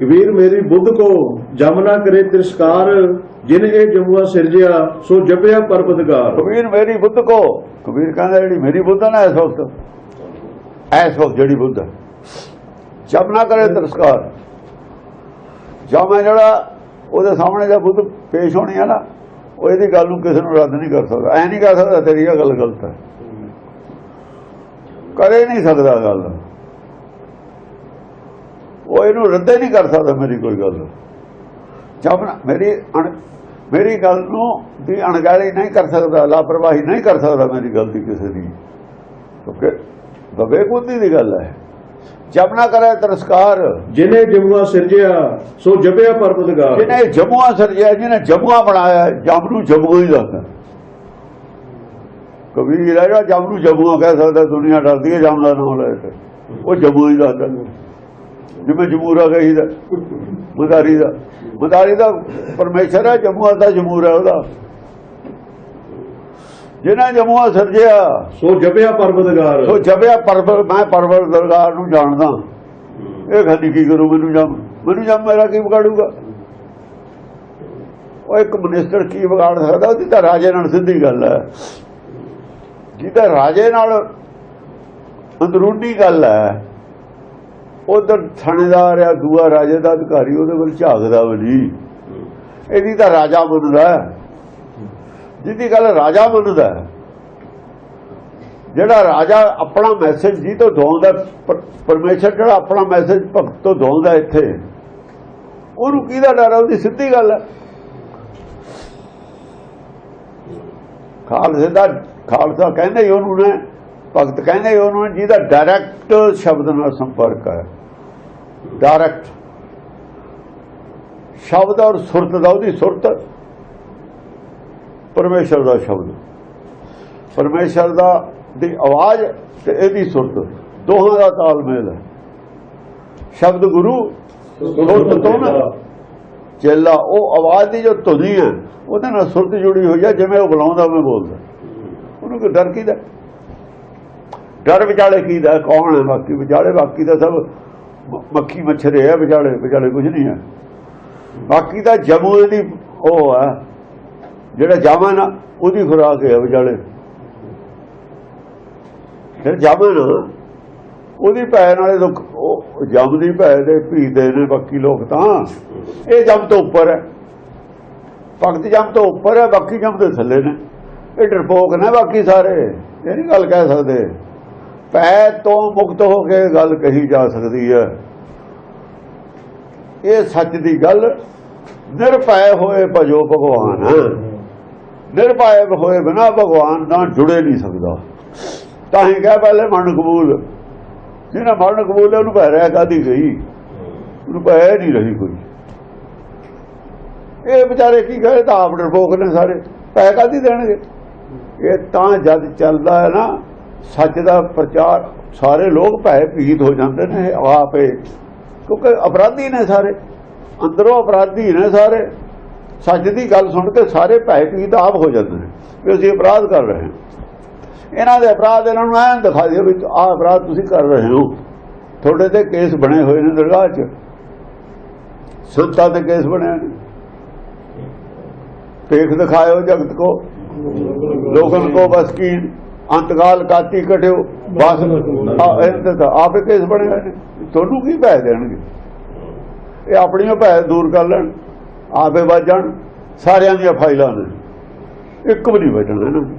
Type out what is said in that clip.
ਕਬੀਰ ਮੇਰੀ ਬੁੱਧ ਕੋ ਜਮ ਨਾ ਕਰੇ ਤਿਰਸਕਾਰ, ਜਿਨ ਇਹ ਜਮੂਆ ਸਿਰਜਿਆ, ਸੋ ਜਪਿਆ ਪਰਬਤਗਾਰ ਕਬੀਰ ਮੇਰੀ ਬੁੱਧ ਕੋ, ਕਬੀਰ ਕਹਿੰਦਾ ਜਿਹੜੀ ਮੇਰੀ ਬੁੱਧ ਨਾ, ਇਸ ਵਕਤ ਇਸ ਵਕਤ ਜਿਹੜੀ ਬੁੱਧ ਹੈ। ਕਰੇ ਤਿਰਸਕਾਰ। ਜਦ ਜਿਹੜਾ ਉਹਦੇ ਸਾਹਮਣੇ ਦਾ ਬੁੱਧ ਪੇਸ਼ ਹੋਣੀ ਆ ਨਾ, ਉਹ ਇਹਦੀ ਗੱਲ ਨੂੰ ਕਿਸੇ ਨੂੰ ਰੱਦ ਨਹੀਂ ਕਰ ਸਕਦਾ। ਐ ਨਹੀਂ ਕਰ ਸਕਦਾ ਤੇਰੀ ਇਹ ਗੱਲ ਗਲਤ ਹੈ। ਕਰੇ ਨਹੀਂ ਸਕਦਾ ਗੱਲ। ਉਹ ਇਹਨੂੰ ਰੱਦੇ ਨਹੀਂ ਕਰ ਸਕਦਾ ਮੇਰੀ ਕੋਈ ਗੱਲ। ਜਦ ਮੇਰੀ ਅਣ- ਮੇਰੀ ਗੱਲ ਨੂੰ ਦੀ ਅਣਗਹਿਲੀ ਨਹੀਂ ਕਰ ਸਕਦਾ ਲਾਪਰਵਾਹੀ ਨਹੀਂ ਕਰ ਸਕਦਾ ਮੇਰੀ ਗਲਤੀ ਕਿਸੇ ਦੀ। ਕਿਉਂਕਿ ਬਵੇਕੁੰਦੀ ਦੀ ਗੱਲ ਹੈ। ਜਬ ਨਾ ਕਰੇ ਤਿਰਸਕਾਰ ਜਿਨੇ ਜਮੂਆ ਸਿਰਜਿਆ ਸੋ ਜਪਿਆ ਪਰਬਤਗਾਰ ਜਿਹਨੇ ਜਮੂਆ ਸਰਜਿਆ ਜਿਹਨੇ ਜਮੂਆ ਬਣਾਇਆ ਜਮ ਨੂੰ ਜਮੂ ਹੀ ਦੱਸਦਾ ਕਬੀਰ ਜਿਹੜਾ ਜਮ ਨੂੰ ਜਮੂਆ ਕਹਿ ਸਕਦਾ ਦੁਨੀਆ ਡਰਦੀ ਹੈ ਜਮ ਦਾ ਨਾਮ ਲੈ ਕੇ। ਉਹ ਜਮੂ ਹੀ ਦੱਸਦਾ ਜਿਵੇਂ ਜਮੂਰਾ ਕਹੀਦਾ ਮਦਾਰੀ ਦਾ। ਮਦਾਰੀ ਦਾ ਪਰਮੇਸ਼ਰ ਹੈ ਜਮੂਆ ਦਾ ਜਮੂਰ ਹੈ ਉਹਦਾ। ਜਿਹਨੇ ਜਮੂਆ ਸਰਜਿਆ ਸੋ ਜਪਿਆ ਪਰਬਤਗਾਰ ਸੋ ਜਪਿਆ ਪਰਵਰ ਮੈਂ ਪਰਵਰ ਦਰਗਾਹ ਨੂੰ ਜਾਣਦਾ। ਇਹ ਖਾਲੀ ਕੀ ਕਰੂ ਮੈਨੂੰ ਜਮ? ਮੈਨੂੰ ਜਮ ਮੇਰਾ ਕੀ ਵਿਗਾੜੂਗਾ? ਉਹ ਇੱਕ ਮਿਨਿਸਟਰ ਕੀ ਵਿਗਾੜ ਸਕਦਾ? ਉਹਦੀ ਤਾਂ ਰਾਜੇ ਨਾਲ ਸਿੱਧੀ ਗੱਲ ਹੈ। ਜੀ ਤਾਂ ਰਾਜੇ ਨਾਲ ਅੰਦਰੂਨੀ ਗੱਲ ਹੈ। ਉਧਰ ਥਾਣੇਦਾਰ ਆ, ਦੂਆ ਰਾਜੇ ਦਾ ਅਧਿਕਾਰੀ, ਉਹਦੇ ਵੱਲ ਝਾਕਦਾ ਵੀ ਨਹੀਂ ਇਹਦੀ ਤਾਂ ਰਾਜਾ ਮੰਨਦਾ ਜਿਹਦੀ ਗੱਲ ਰਾਜਾ ਮੰਨਦਾ ਜਿਹੜਾ ਰਾਜਾ ਆਪਣਾ ਮੈਸੇਜ ਜੀ ਤੋਂ ਦੋਂਦਾ ਪਰਮੇਸ਼ਰ ਜਿਹੜਾ ਆਪਣਾ ਮੈਸੇਜ ਭਗਤ ਤੋਂ ਦੋਂਦਾ ਇੱਥੇ, ਉਹਨੂੰ ਕਿਹਦਾ ਡਰ ਹੈ ਸਿੱਧੀ ਗੱਲ ਹੈ ਖਾਲਸੇ ਦਾ, ਖਾਲਸਾ ਕਹਿੰਦੇ ਹੀ ਉਹਨੂੰ ਨੇ ਭਗਤ ਕਹਿੰਦੇ ਹੀ ਉਹਨੂੰ ਜਿਹਦਾ ਡਾਇਰੈਕਟ ਸ਼ਬਦ ਨਾਲ ਸੰਪਰਕ ਹੈ। ਡਾਇਰੈਕਟ ਸ਼ਬਦ ਔਰ ਸੁਰਤ ਦਾ ਉਹਦੀ ਸੁਰਤ। ਪਰਮੇਸ਼ਰ ਦਾ ਸ਼ਬਦ। ਪਰਮੇਸ਼ਰ ਦਾ ਦੀ ਆਵਾਜ਼ ਤੇ ਇਹਦੀ ਸੁਰਤ। ਦੋਹਾਂ ਦਾ ਤਾਲਮੇਲ ਹੈ। ਸ਼ਬਦ ਗੁਰੂ ਸੁਰਤ ਤੋਂ ਨਾ। ਚੇਲਾ, ਉਹ ਆਵਾਜ਼ ਦੀ ਜੋ ਧੁਨੀ ਹੈ, ਉਹਦੇ ਨਾਲ ਸੁਰਤ ਜੁੜੀ ਹੋਈ ਹੈ, ਜਿਵੇਂ ਉਹ ਬੁਲਾਉਂਦਾ, ਮੈਂ ਬੋਲਦਾ। ਉਹਨੂੰ ਕੋਈ ਡਰ ਕੀਦਾ ਡਰ ਵਿਚਾਲੇ ਕੀ ਦਾ, ਕੌਣ ਹੈ ਬਾਕੀ? ਵਿਚਾਲੇ ਬਾਕੀ ਤਾਂ ਸਭ ਮ- ਮੱਖੀ ਮੱਛਰੇ ਆ ਵਿਚਾਲੇ ਵਿਚਾਲੇ ਕੁਝ ਨਹੀਂ ਹੈ। ਬਾਕੀ ਤਾਂ ਜਮੂ ਦੀ ਉਹ ਹੈ, ਜਿਹੜਾ ਜਾਮਨ ਨਾ, ਉਹਦੀ ਖੁਰਾਕ ਹੈ ਵਿਚਾਲੇ। ਫਿਰ ਜਾਮਨ ਉਹਦੀ ਭੈ ਨਾਲੇ ਦੁੱਖ, ਉਹ ਜਮ ਦੀ ਭੈ ਦੇ ਪੀਦੇ ਨੇ ਬਾਕੀ ਲੋਕ ਤਾਂ। ਇਹ ਜਮ ਤੋਂ ਉੱਪਰ ਹੈ। ਭਗਤ ਜਮ ਤੋਂ ਉੱਪਰ ਹੈ, ਬਾਕੀ ਜਮ ਦੇ ਥੱਲੇ ਨੇ। ਇਹ ਡਰਪੋਕ ਨੇ ਬਾਕੀ ਸਾਰੇ। ਇਹ ਨਹੀਂ ਗੱਲ ਕਹਿ ਸਕਦੇ। ਭੈ ਤੋਂ ਮੁਕਤ ਹੋ ਕੇ ਗੱਲ ਕਹੀ ਜਾ ਸਕਦੀ ਹੈ। ਇਹ ਸੱਚ ਦੀ ਗੱਲ ਨਿਰਭੈ ਹੋਏ ਭਜੋ ਭਗਵਾਨ ਨਿਰਭੈ ਹੋਏ ਬਿਨਾ ਭਗਵਾਨ ਨਾਲ ਜੁੜੇ ਨਹੀਂ ਸਕਦਾ। ਤਾਂ ਹੀ ਕਹਿ ਪਹਿਲੇ ਮਨ ਕਬੂਲ। ਜਿਹਨੇ ਮਨ ਕਬੂਲ ਉਹਨੂੰ ਭੈ ਰਿਹਾ ਕਾਦੀ ਗਈ? ਉਹਨੂੰ ਭੈ ਨਹੀਂ ਰਹੀ ਕੋਈ। ਇਹ ਵਿਚਾਰੇ ਕੀ ਕਹੇ, ਤਾਂ ਆਪ ਡਰਪੋਕ ਨੇ ਸਾਰੇ। ਭੈ ਕਾਦੀ ਦੇਣਗੇ? ਇਹ ਤਾਂ ਜਦ ਚੱਲਦਾ ਹੈ ਨਾ ਸੱਚ ਦਾ ਪ੍ਰਚਾਰ, ਸਾਰੇ ਲੋਕ ਭੈ ਭੀਤ ਹੋ ਜਾਂਦੇ ਨੇ ਆਪੇ, ਕਿਉਂਕਿ ਅਪਰਾਧੀ ਨੇ ਸਾਰੇ, ਅੰਦਰੋਂ ਅਪਰਾਧੀ ਨੇ ਸਾਰੇ। ਸੱਚ ਦੀ ਗੱਲ ਸੁਣ ਕੇ ਸਾਰੇ ਭੈ ਭੀਤ ਆਪ ਹੋ ਜਾਂਦੇ ਨੇ, ਵੀ ਅਸੀਂ ਅਪਰਾਧ ਕਰ ਰਹੇ ਹਾਂ। ਇਹਨਾਂ ਦੇ ਅਪਰਾਧ ਇਹਨਾਂ ਨੂੰ ਐਂ ਦਿਖਾ ਦਿਓ ਵੀ ਆਹ ਅਪਰਾਧ ਤੁਸੀਂ ਕਰ ਰਹੇ ਹੋ। ਤੁਹਾਡੇ ਤੇ ਕੇਸ ਬਣੇ ਹੋਏ ਨੇ ਦਰਗਾਹ 'ਚ। ਸੰਤਾਂ ਦੇ ਕੇਸ ਬਣੇ ਨੇ ਦੇਖ ਦਿਖਾਇਓ ਜਗਤ ਕੋ ਲੋਕਨ ਕੋ ਬਸ ਕੀ। ਅੰਤਕਾਲ ਕਾਤੀ ਕਟਿਓ ਬਸ। ਆਪੇ ਕੇਸ ਬਣੇ ਹੋਏ ਨੇ ਤੁਹਾਨੂੰ ਕੀ ਪੈ ਦੇਣਗੇ? ਇਹ ਆਪਣੀਆਂ ਭੈ ਦੂਰ ਕਰ ਲੈਣ ਆਪੇ ਵੱਜ ਜਾਣ ਸਾਰਿਆਂ ਦੀਆਂ ਫਾਈਲਾਂ ਨੇ। ਇੱਕ ਵੀ ਨਹੀਂ ਬਚਣਾ ਨਾ। ਹਾਂਜੀ